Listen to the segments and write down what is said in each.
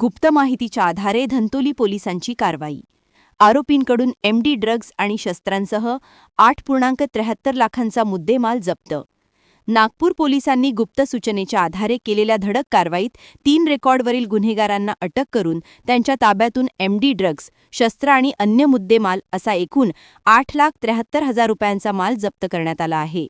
गुप्त माहितीच्या आधारे धंतोली पोलिसांची कारवाई. आरोपींकडून एमडी ड्रग्ज आणि शस्त्रांसह आठ पूर्णांक त्र्याहत्तर लाखांचा मुद्देमाल जप्त. नागपूर पोलिसांनी गुप्त सूचनेच्या आधारे केलेल्या धडक कारवाईत तीन रेकॉर्डवरील गुन्हेगारांना अटक करून त्यांच्या ताब्यातून एमडी ड्रग्ज शस्त्र आणि अन्य मुद्देमाल असा एकूण आठ लाख त्र्याहत्तर हजार रुपयांचा माल जप्त करण्यात आला आहे.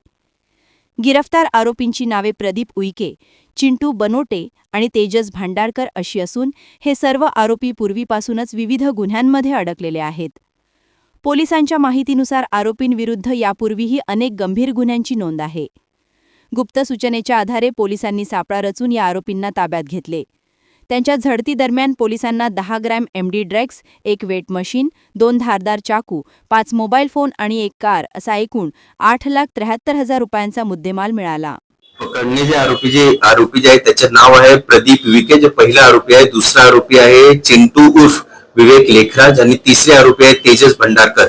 गिरफ्तार आरोपींची नावे प्रदीप उईके चिंटू बनोटे आणि तेजस भांडारकर अशी असून हे सर्व आरोपी पूर्वीपासूनच विविध गुन्ह्यांमध्ये अडकलेले आहेत. पोलिसांच्या माहितीनुसार आरोपींविरुद्ध यापूर्वीही अनेक गंभीर गुन्ह्यांची नोंद आहे. गुप्त सूचनेच्या आधारे पोलिसांनी सापळा रचून या आरोपींना ताब्यात घेतले. त्यांच्या झडतीदरम्यान पोलिसांना दहा ग्रॅम एमडी ड्रग्स एक वेट मशीन दोन धारदार चाकू पाच मोबाईल फोन आणि एक कार असा एकूण आठ लाख त्र्याहत्तर हजार रुपयांचा मुद्देमाल मिळाला. पकडणे जे आरोपी जे आरोपी जे आहे त्याचे नाव आहे प्रदीप विके जे पहिला आरोपी आहे दुसरा आरोपी आहे चिंटू उर्फ विवेक लेखराज आणि तिसरे आरोपी आहे तेजस भंडारकर.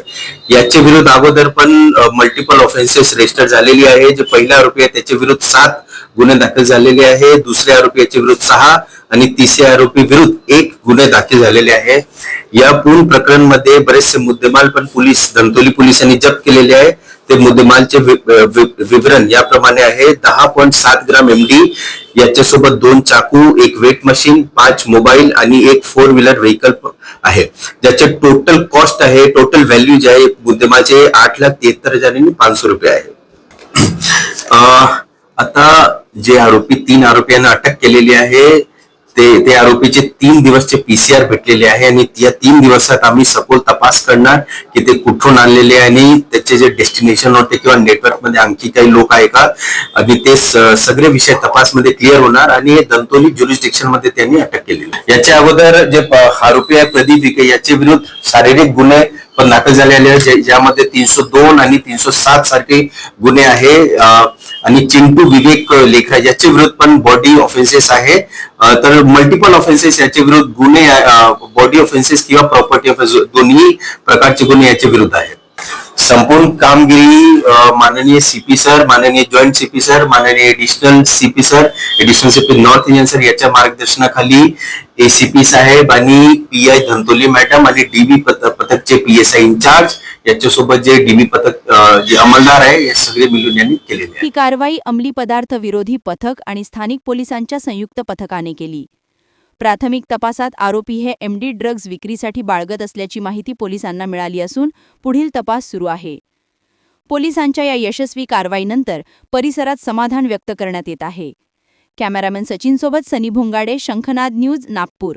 याच्या विरुद्ध अगोदर पण मल्टिपल ऑफेन्सेस रजिस्टर झालेली आहे. जे पहिला आरोपी आहे त्याच्या विरुद्ध सात गुन्हे दाखल झालेले आहे. दुसरे आरोपी याच्या विरुद्ध सहा आणि तिसरे आरोपी विरुद्ध एक गुन्हे दाखल झालेले आहे. या पूर्ण प्रकरणमध्ये बरेचसे मुद्देमाल पण पोलीस धनतोली पोलिसांनी जप्त केलेले आहे. ते मुद्देमालचे विवरण याप्रमाणे आहे. दहा पॉईंट सात ग्राम एमडी याच्यासोबत दोन चाकू एक वेट मशीन पाच मोबाईल आणि एक फोर व्हीलर व्हेकल आहे. ज्याचे टोटल कॉस्ट आहे टोटल व्हॅल्यू जे आहे मुद्देमालचे आठ लाख तेहत्तर हजार आणि पाचशे रुपये आहे. अं, आता जे आरोपी तीन आरोपी यांना अटक केलेली आहे. ते ते आरोपीचे तीन दिवसचे पीसीआर भेटलेले आहे आणि या तीन दिवसात आम्ही सखोल तपास करणार की ते कुठून आणलेले आहे आणि त्याचे जे डेस्टिनेशन होते किंवा नेटवर्कमध्ये आणखी काही लोक आहे का? आणि ते सगळे विषय तपासमध्ये क्लिअर होणार आणि हे दंतोली ज्युरिस्डिक्शनमध्ये त्यांनी अटक केलेली याच्या अगोदर जे आरोपी आहे प्रदीप विके याच्या विरुद्ध शारीरिक गुन्हे पण दाखल झालेले आहेत. ज्यामध्ये तीनशे दोन आणि तीनशे सात सारखे गुन्हे आहे. आणि चिंटू विवेक लेखा याचे विरुद्ध पण बॉडी ऑफेन्सेस आहे. तर मल्टिपल ऑफेन्सेस याच्या विरुद्ध गुन्हे बॉडी ऑफेन्सेस किंवा प्रॉपर्टी ऑफेन्स दोन्ही प्रकारचे गुन्हे याच्या विरुद्ध आहेत. संपूर्ण कामगिरी माननीय सीपी सर माननीय जॉईंट सीपी सर माननीय additional CP sir additional CP north Indian sir याच्या मार्गदर्शनाखाली एसीपी साहेब आणि पी आय धंतोली मॅडम आणि डीबी पथकचे पी एस आय इन्चार्ज याच्यासोबत जे डीबी पथक जे अंमलदार आहे हे सगळे मिळून यांनी केलेले आहे. ही कारवाई अंमली पदार्थ विरोधी पथक आणि स्थानिक पोलिसांच्या संयुक्त पथकाने केली. प्राथमिक तपासात आरोपी हे एमडी ड्रग्ज विक्रीसाठी बाळगत असल्याची माहिती पोलिसांना मिळाली असून पुढील तपास सुरू आहे. पोलिसांच्या या यशस्वी कारवाईनंतर परिसरात समाधान व्यक्त करण्यात येत आहे. कॅमेरामॅन सचिनसोबत सनी भोंगाडे शंखनाद न्यूज नागपूर.